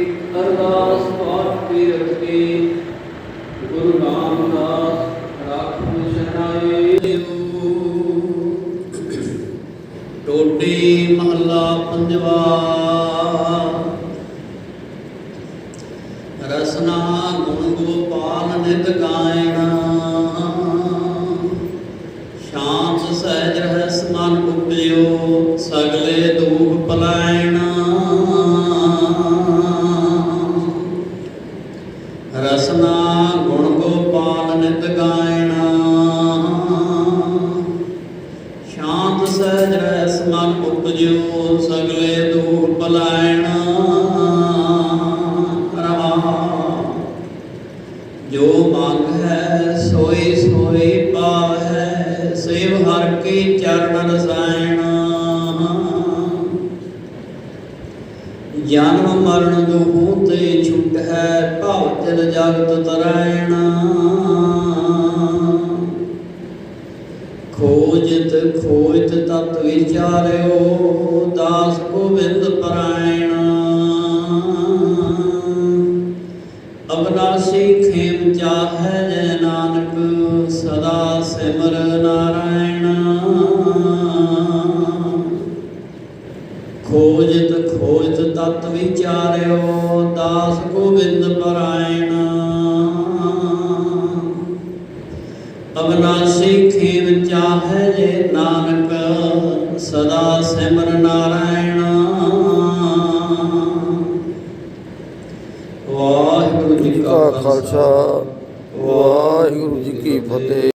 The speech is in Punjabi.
ਇੱਕ ਅਰਦਾਸ ਪਾਠ ਕੀ ਰਖੇ ਗੁਰੂ ਰਾਮਦਾਸ ਰਾਖੂ ਸ਼ਰਨਾਏ। ਟੋਟੀ ਮਹੱਲਾ ਪੰਜਵਾ। ਰਸਨਾ ਗੁਣ ਗੋਪਾਲ ਨਿਤ ਗਾਇਣਾ। ਸ਼ਾਂਤ ਸਹਿਜ ਰਹਿ ਮਨ ਉਪਜਿਓ ਸਗਲੇ ਦੁਖ ਪਲਾਇਣਾ। ਰਸਨਾ ਗੁਣ ਗੋਪਾਲ ਨਿਤ ਗਾਇਣਾ ਸ਼ਾਂਤ ਸਹਿਜ ਰਹਿ ਮਨ ਉਪਜਿਓ ਸਗਲੇ ਦੁਖ ਪਲਾਇਣਾ ਰਹਾ ਜੋ ਮੰਗ ਹੈ ਸੋਈ ਸੋਈ ਪਾਵੈ ਸੇਵ ਹਰ ਕੇ ਚਰਨ ਰਸਾਇਣ ਜਨਮ ਮਰਨ ਦੁਹੂ ਤੇ ਛੁਟ ਹੈ ਭਾਵ ਜਲ ਜਗਤ ਤਰਾਇਣ ਖੋਜਤ ਖੋਜਤ ਤਤ ਵਿਚਾਰਿਓ, ਦਾਸ ਗੋਬਿੰਦ ਪਰਾਇਣ। ਤਤ ਵਿਚਾਰਿਓ ਦਾਸ ਗੋਬਿੰਦ ਪਰਾਇਣ। ਅਬਨਾਸੀ ਖੇਮ ਚਾਹੈ ਜੇ ਨਾਨਕ ਸਦਾ ਸਿਮਰ ਨਾਰਾਇਣ। ਵਾਹਿਗੁਰੂ ਜੀ ਕਾ ਖਾਲਸਾ ਵਾਹਿਗੁਰੂ ਜੀ ਕੀ ਫਤਿਹ।